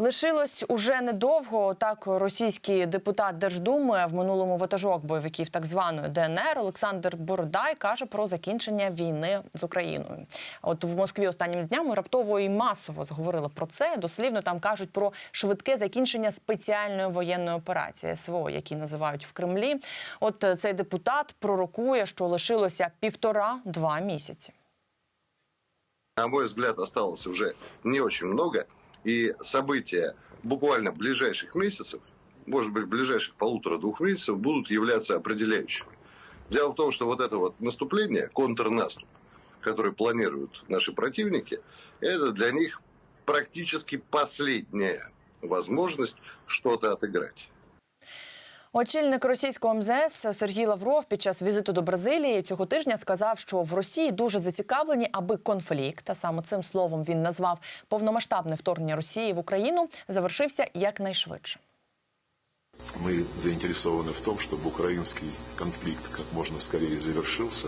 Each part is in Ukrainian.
Лишилось уже недовго. Так російський депутат Держдуми в минулому ватажок бойовиків так званої ДНР Олександр Бородай каже про закінчення війни з Україною. От в Москві останніми днями раптово і масово зговорили про це. Дослівно там кажуть про швидке закінчення спеціальної воєнної операції СВО, які називають в Кремлі. От цей депутат пророкує, що лишилося півтора-два місяці. На мой взгляд, осталось уже не очень много. И события буквально ближайших месяцев, может быть, ближайших полутора-двух месяцев, будут являться определяющими. Дело в том, что вот это вот наступление, контрнаступ, который планируют наши противники, это для них практически последняя возможность что-то отыграть. Очільник російського МЗС Сергій Лавров під час візиту до Бразилії цього тижня сказав, що в Росії дуже зацікавлені, аби конфлікт, а саме цим словом він назвав повномасштабне вторгнення Росії в Україну, завершився якнайшвидше. Мы заинтересованы в том, чтобы украинский конфликт как можно скорее завершился.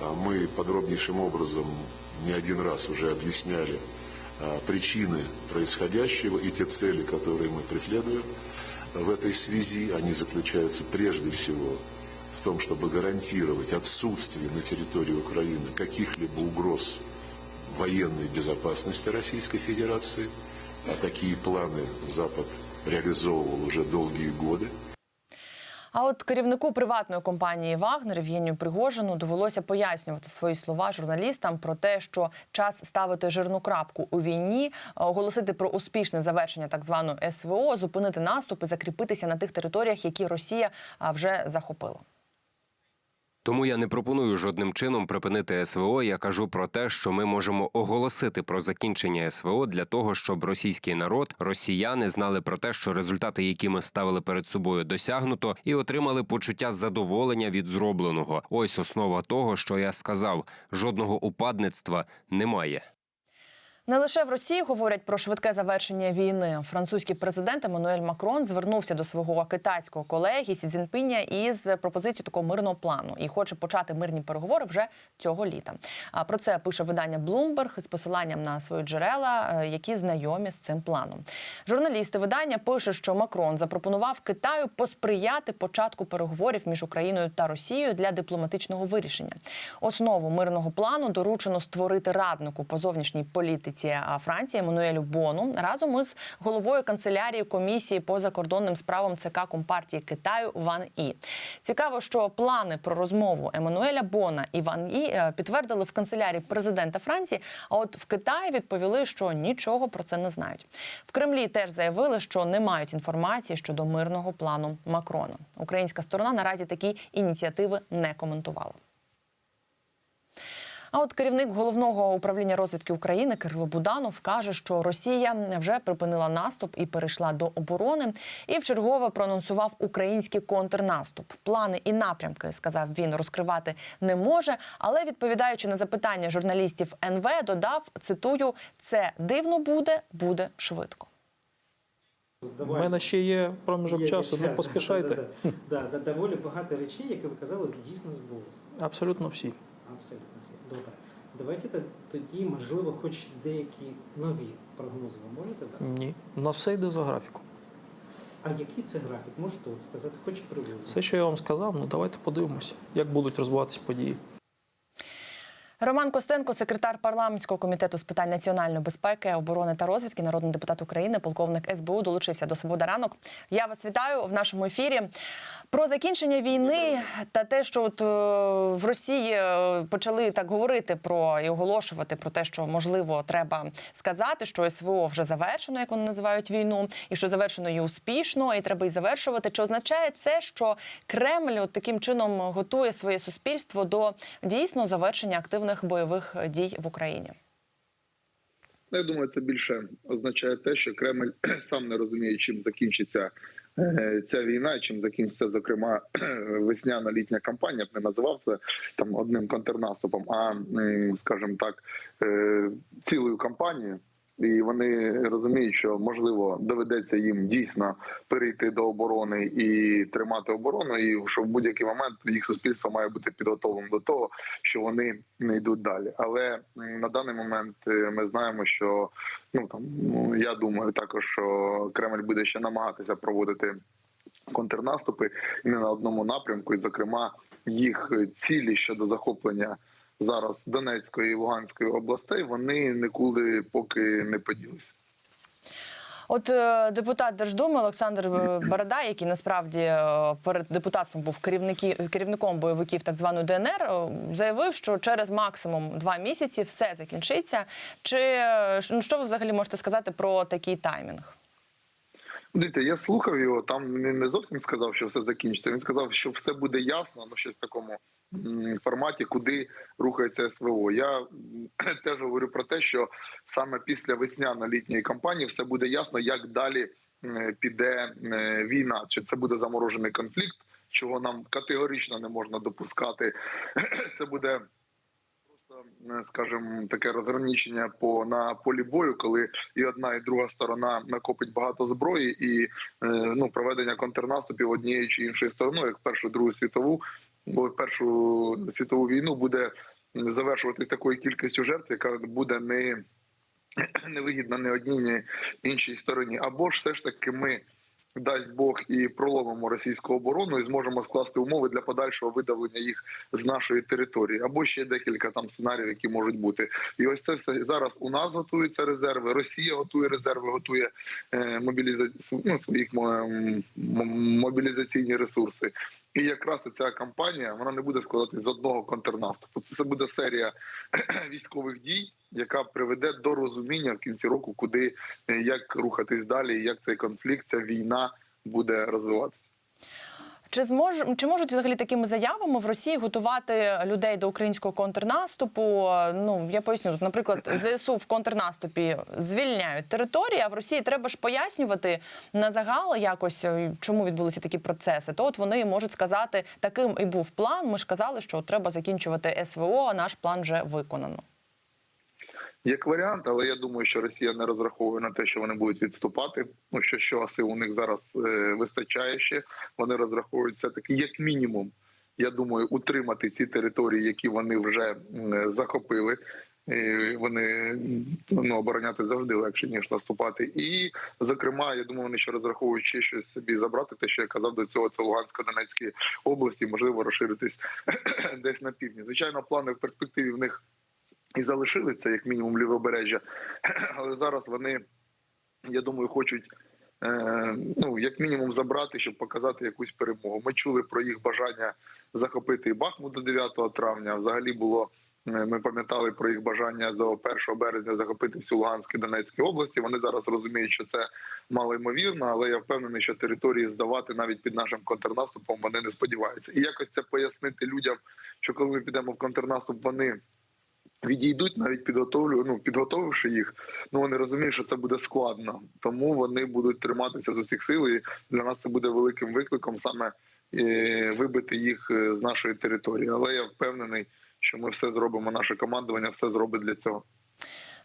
А Мы подробнейшим образом не один раз уже объясняли а, причины происходящего и те цели, которые мы преследуем. В этой связи они заключаются прежде всего в том, чтобы гарантировать отсутствие на территории Украины каких-либо угроз военной безопасности Российской Федерации. А такие планы Запад реализовывал уже долгие годы. А от керівнику приватної компанії Вагнер Євгенію Пригожину довелося пояснювати свої слова журналістам про те, що час ставити жирну крапку у війні, оголосити про успішне завершення так званої СВО, зупинити наступ і закріпитися на тих територіях, які Росія вже захопила. Тому я не пропоную жодним чином припинити СВО. Я кажу про те, що ми можемо оголосити про закінчення СВО для того, щоб російський народ, росіяни знали про те, що результати, які ми ставили перед собою, досягнуто, і отримали почуття задоволення від зробленого. Ось основа того, що я сказав: жодного упадництва немає. Не лише в Росії говорять про швидке завершення війни. Французький президент Еммануель Макрон звернувся до свого китайського колеги Сі Цзіньпіня із пропозицією такого мирного плану і хоче почати мирні переговори вже цього літа. А про це пише видання Bloomberg з посиланням на свої джерела, е, які знайомі з цим планом. Журналісти видання пишуть, що Макрон запропонував Китаю посприяти початку переговорів між Україною та Росією для дипломатичного вирішення. Основу мирного плану доручено створити раднику по зовнішній політиці Франції Еммануелю Бону разом із головою канцелярії комісії по закордонним справам ЦК Компартії Китаю Ван І. Цікаво, що плани про розмову Еммануеля Бона і Ван І е, підтвердили в канцелярії президента Франції. А от в Китаї відповіли, що нічого про це не знають. В Кремлі теж заявили, що не мають інформації щодо мирного плану Макрона. Українська сторона наразі такі ініціативи не коментувала. А от керівник головного управління розвідки України Кирило Буданов каже, що Росія вже припинила наступ і перейшла до оборони, і вчергове проанонсував український контрнаступ. Плани і напрямки сказав він розкривати не може. Але відповідаючи на запитання журналістів НВ, додав цитую: це дивно буде, буде швидко. У мене ще є проміжок Є часу, не поспішайте. Да, да, да. Да, да, доволі багато речей, які ви казали, дійсно збулися. Абсолютно всі. Абсолютно всі. Добре. Давайте тоді, можливо, хоч деякі нові прогнози ви можете дати? Ні. На все йде за графіком. А який це графік? Можете от сказати, хоч приблизно? Все, що я вам сказав, ну давайте подивимося, як будуть розвиватися події. Роман Костенко, секретар парламентського комітету з питань національної безпеки, оборони та розвідки, народний депутат України, полковник СБУ, долучився до «Свобода ранок. Я вас вітаю в нашому ефірі. Про закінчення війни та те, що от е, в Росії е, почали так говорити про і оголошувати про те, що можливо треба сказати, що СВО вже завершено, як вони називають війну, і що завершено її успішно, і треба і завершувати. Чи означає це, що Кремль от таким чином готує своє суспільство до дійсно завершення активних бойових дій в Україні? Ну, Я думаю, це більше означає те, що Кремль сам не розуміє, чим закінчиться е, ця війна, чим закінчиться, зокрема, весняна літня кампанія. Б не називав це там одним контрнаступом, а скажімо так, е, цілою кампанією. І вони розуміють, що можливо доведеться їм дійсно перейти до оборони і тримати оборону, і що в будь-який момент їх суспільство має бути підготовленим до того, що вони не йдуть далі. Але на даний момент е, ми знаємо, що ну там ну, я думаю, також що Кремль буде ще намагатися проводити контрнаступи не на одному напрямку, і зокрема їх цілі щодо захоплення зараз Донецької і Луганської областей, вони нікуди поки не поділися. От е, депутат Держдуми Олександр е, Борода, який насправді е, перед депутатством був керівником бойовиків так званої ДНР, заявив, що через максимум два місяці все закінчиться. Чи ну, що ви взагалі можете сказати про такий таймінг? Дивіться, я слухав його. Там не зовсім сказав, що все закінчиться. Він сказав, що все буде ясно, ну щось в такому форматі, куди рухається СВО. Я теж говорю про те, що саме після весняно-літньої кампанії все буде ясно, як далі піде війна. Чи це буде заморожений конфлікт, чого нам категорично не можна допускати. Це буде скажімо, таке розграничення по на полі бою, коли і одна, і друга сторона накопить багато зброї, і е, ну проведення контрнаступів однією чи іншою стороною, як першу другу світову, бо першу світову війну буде завершуватись такою кількістю жертв, яка буде не невигідна ні одній, ні іншій стороні. Або ж все ж таки ми. Дасть Бог і проломимо російську оборону і зможемо скласти умови для подальшого видавлення їх з нашої території, або ще декілька там сценаріїв, які можуть бути. І ось це все зараз у нас готуються резерви. Росія готує резерви, готує е, мобіліза... ну, своїх мобілізаційні ресурси. І якраз ця кампанія вона не буде складатися з одного контрнаступу. Це буде серія військових дій, яка приведе до розуміння в кінці року, куди е, як рухатись далі, як цей конфлікт, ця війна буде розвиватися. Чи змож чи можуть взагалі такими заявами в Росії готувати людей до українського контрнаступу? Ну я поясню тут, наприклад, ЗСУ в контрнаступі звільняють території, а в Росії треба ж пояснювати на загал якось, е, чому відбулися такі процеси. То от вони можуть сказати, таким і був план. Ми ж казали, що треба закінчувати СВО. а Наш план вже виконано. Як варіант, але я думаю, що Росія не розраховує на те, що вони будуть відступати. Ну що що сил у них зараз е, вистачає ще. Вони розраховують все таки, як мінімум. Я думаю, утримати ці території, які вони вже м, захопили. І Вони ну обороняти завжди легше ніж наступати. І зокрема, я думаю, вони ще розраховують ще щось собі забрати. Те, що я казав до цього, це Лугансько-Донецькій області, можливо, розширитись десь на півдні. Звичайно, плани в перспективі в них і залишилися як мінімум лівобережжя, але зараз вони, я думаю, хочуть. е, Ну, як мінімум, забрати, щоб показати якусь перемогу. Ми чули про їх бажання захопити Бахмут до 9 травня. Взагалі було е, ми пам'ятали про їх бажання до 1 березня захопити всю Луганську і Донецьку області. Вони зараз розуміють, що це мало ймовірно, але я впевнений, що території здавати навіть під нашим контрнаступом вони не сподіваються. І якось це пояснити людям, що коли ми підемо в контрнаступ, вони відійдуть, навіть підготовлю, ну підготовивши їх. Ну вони розуміють, що це буде складно, тому вони будуть триматися з усіх сил. І для нас це буде великим викликом саме е, вибити їх е, з нашої території. Але я впевнений, що ми все зробимо. Наше командування все зробить для цього.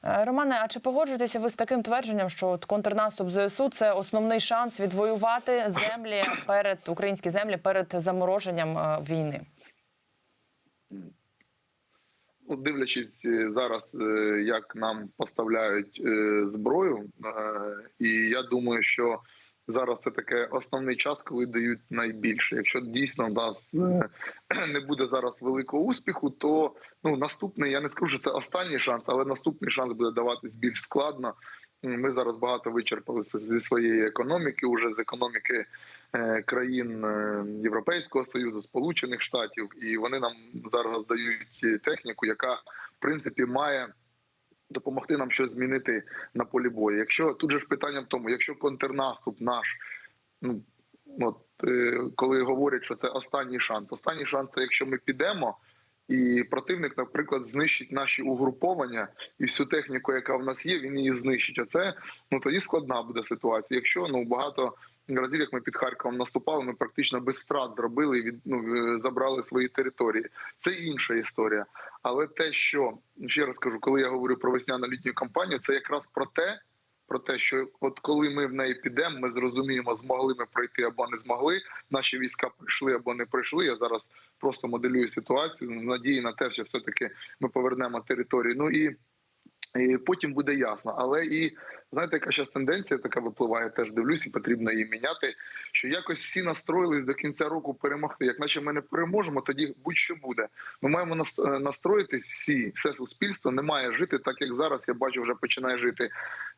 Е, Романе, а чи погоджуєтеся ви з таким твердженням, що от контрнаступ ЗСУ це основний шанс відвоювати землі перед українські землі перед замороженням е, війни? Дивлячись е, зараз, е, як нам поставляють е, зброю, і я думаю, що зараз це таке основний час, коли дають найбільше. Якщо дійсно в нас не буде зараз великого успіху, то ну наступний я не скажу, що це останній шанс, але наступний шанс буде даватись більш складно. Ми зараз багато вичерпали зі своєї економіки, уже з економіки е, країн е, Європейського союзу, Сполучених Штатів, і вони нам зараз дають техніку, яка в принципі має допомогти нам щось змінити на полі бою. Якщо тут же ж питання в тому, якщо контрнаступ наш, ну от е, коли говорять, що це останній шанс, останній шанс це якщо ми підемо. І противник, наприклад, знищить наші угруповання і всю техніку, яка в нас є, він її знищить. А це ну тоді складна буде ситуація. Якщо ну багато разів, як ми під Харковом наступали, ми практично без втрат зробили і від ну забрали свої території. Це інша історія. Але те, що ще раз кажу, коли я говорю про весняно-літню кампанію, це якраз про те, про те, що от коли ми в неї підемо, ми зрозуміємо, змогли ми пройти або не змогли. Наші війська прийшли або не прийшли. Я зараз просто моделюю ситуацію. Надії на те, що все таки ми повернемо територію. Ну і, і потім буде ясно. Але і знаєте, яка зараз тенденція така випливає, теж дивлюсь, і потрібно її міняти. Що якось всі настроїлись до кінця року перемогти. Як наче ми не переможемо, тоді будь-що буде. Ми маємо е, настроїтись всі, все суспільство не має жити так, як зараз. Я бачу, вже починає жити.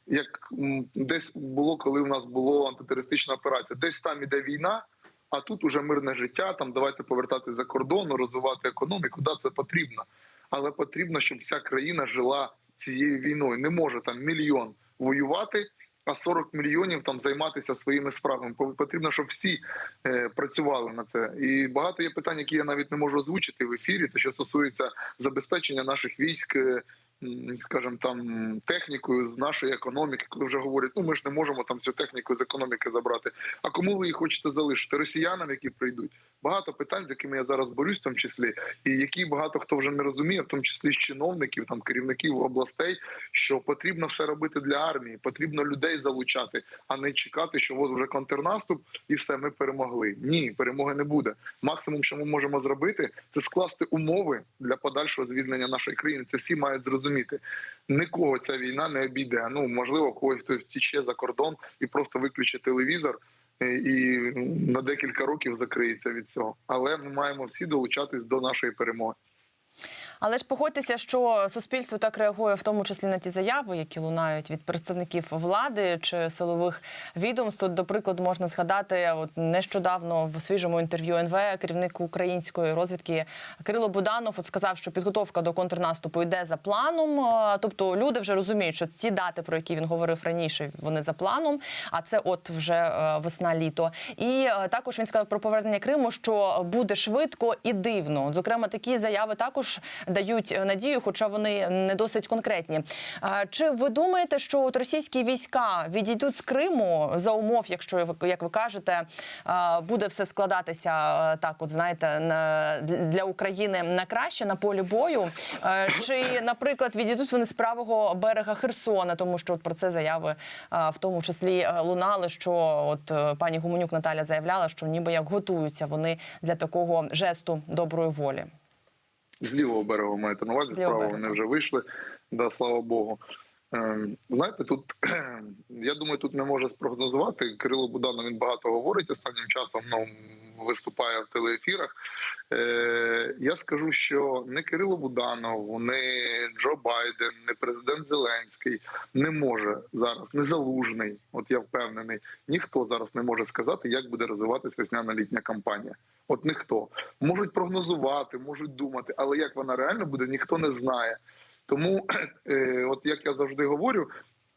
Як десь було, коли у нас була антитерористична операція, десь там іде війна. А тут уже мирне життя. Там давайте повертатись за кордон, розвивати економіку. Да, це потрібно, але потрібно, щоб вся країна жила цією війною. Не може там мільйон воювати, а 40 мільйонів там займатися своїми справами. Потрібно, щоб всі е, працювали на це. І багато є питань, які я навіть не можу озвучити в ефірі. Те, що стосується забезпечення наших військ. Скажімо, там технікою з нашої економіки, коли вже говорять, ну ми ж не можемо там всю техніку з економіки забрати. А кому ви її хочете залишити? Росіянам, які прийдуть? Багато питань, з якими я зараз борюсь, в тому числі, і які багато хто вже не розуміє, в тому числі з чиновників, там керівників областей, що потрібно все робити для армії, потрібно людей залучати, а не чекати, що от вже контрнаступ, і все, ми перемогли. Ні, перемоги не буде. Максимум, що ми можемо зробити, це скласти умови для подальшого звільнення нашої країни. Це всі мають зрозуміти. Нікого ця війна не обійде. Ну можливо, когось хтось тіче за кордон і просто виключить телевізор. е, І на декілька років закриється від цього, але ми маємо всі долучатись до нашої перемоги. Але ж погодьтеся, що суспільство так реагує, в тому числі на ті заяви, які лунають від представників влади чи силових відомств. Тут, до прикладу, можна згадати, от нещодавно в свіжому інтерв'ю НВ керівник української розвідки Кирило Буданов от сказав, що підготовка до контрнаступу йде за планом. Тобто люди вже розуміють, що ці дати, про які він говорив раніше, вони за планом. А це от вже е, весна-літо. І е, також він сказав про повернення Криму, що буде швидко і дивно. Зокрема, такі заяви також дають е, надію, хоча вони не досить конкретні. Чи ви думаєте, що от російські війська відійдуть з Криму за умов, якщо як ви кажете, буде все складатися е, так, от знаєте, на для України на краще на полі бою? Е, Чи, наприклад, відійдуть вони з правого берега Херсона, тому що от про це заяви в тому числі лунали, що от пані Гуменюк Наталя заявляла, що ніби як готуються вони для такого жесту доброї волі. З лівого берега маєте на увазі, З правого вони вже вийшли. Да, слава Богу. Ем, Знаєте, тут я думаю, тут не може спрогнозувати. Кирило Буданов він багато говорить останнім часом. Ну виступає в телеефірах. Е, я скажу, що не Кирило Буданов, не Джо Байден, не президент Зеленський не може зараз, не залужний. От я впевнений, ніхто зараз не може сказати, як буде розвиватися весняна літня кампанія. От ніхто можуть прогнозувати, можуть думати, але як вона реально буде, ніхто не знає. Тому, е, от як я завжди говорю,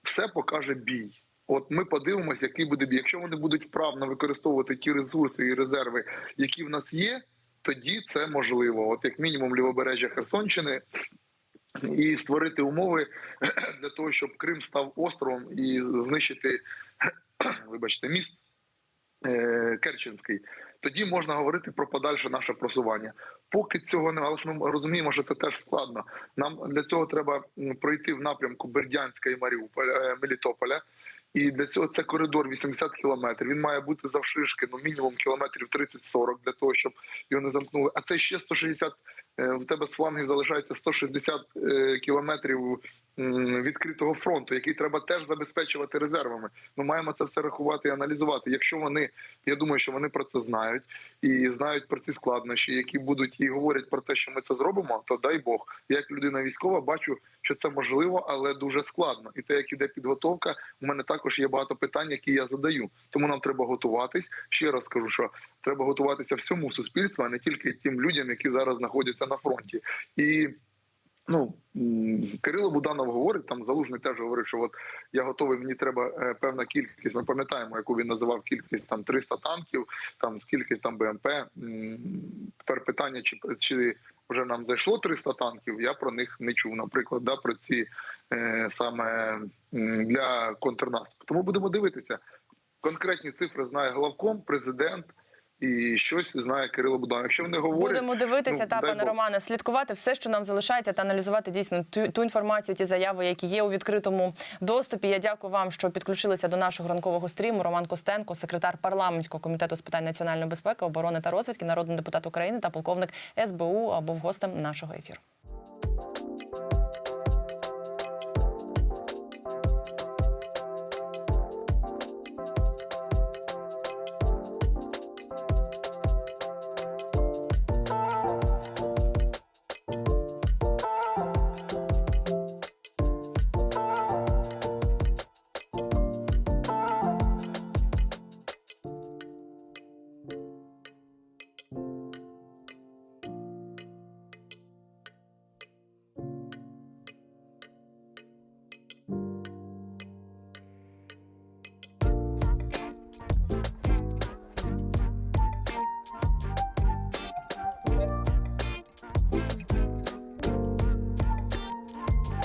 все покаже бій. От ми подивимося, який буде бій. Якщо вони будуть вправно використовувати ті ресурси і резерви, які в нас є, тоді це можливо. От як мінімум лівобережжя Херсонщини. І створити умови для того, щоб Крим став островом і знищити, вибачте, міст Керченський. Тоді можна говорити про подальше наше просування. Поки цього не але ж ми розуміємо, що це теж складно. Нам для цього треба пройти в напрямку Бердянська і Маріуполя е, Мелітополя. І для цього це коридор 80 кілометрів. Він має бути завширшки, ну мінімум кілометрів 30-40 для того, щоб його не замкнули. А це ще 160, е, в тебе з флангів залишається 160 е, кілометрів відкритого фронту, який треба теж забезпечувати резервами. Ми маємо це все рахувати і аналізувати. Якщо вони, я думаю, що вони про це знають і знають про ці складнощі, які будуть і говорять про те, що ми це зробимо, то дай Бог. Я як людина військова бачу, що це можливо, але дуже складно. І те, як іде підготовка, у мене також є багато питань, які я задаю. Тому нам треба готуватись. Ще раз кажу, що треба готуватися всьому суспільству, а не тільки тим людям, які зараз знаходяться на фронті. І Ну Кирило Буданов говорить, там залужний теж говорить, що от я готовий, мені треба е, певна кількість. Ми пам'ятаємо, яку він називав кількість там 300 танків, там скільки там БМП. Тепер питання, чи чи вже нам зайшло 300 танків? Я про них не чув. Наприклад, да, про ці е, саме для контрнаступу. Тому будемо дивитися. конкретні цифри знає главком, президент і щось знає Кирило Будан. Якщо вони говорять, Будемо дивитися, ну, та пане. Романе, слідкувати все, що нам залишається, та аналізувати дійсно ту, ту інформацію, ті заяви, які є у відкритому доступі. Я дякую вам, що підключилися до нашого ранкового стріму. Роман Костенко, секретар парламентського комітету з питань національної безпеки, оборони та розвідки, народний депутат України та полковник СБУ, був гостем нашого ефіру.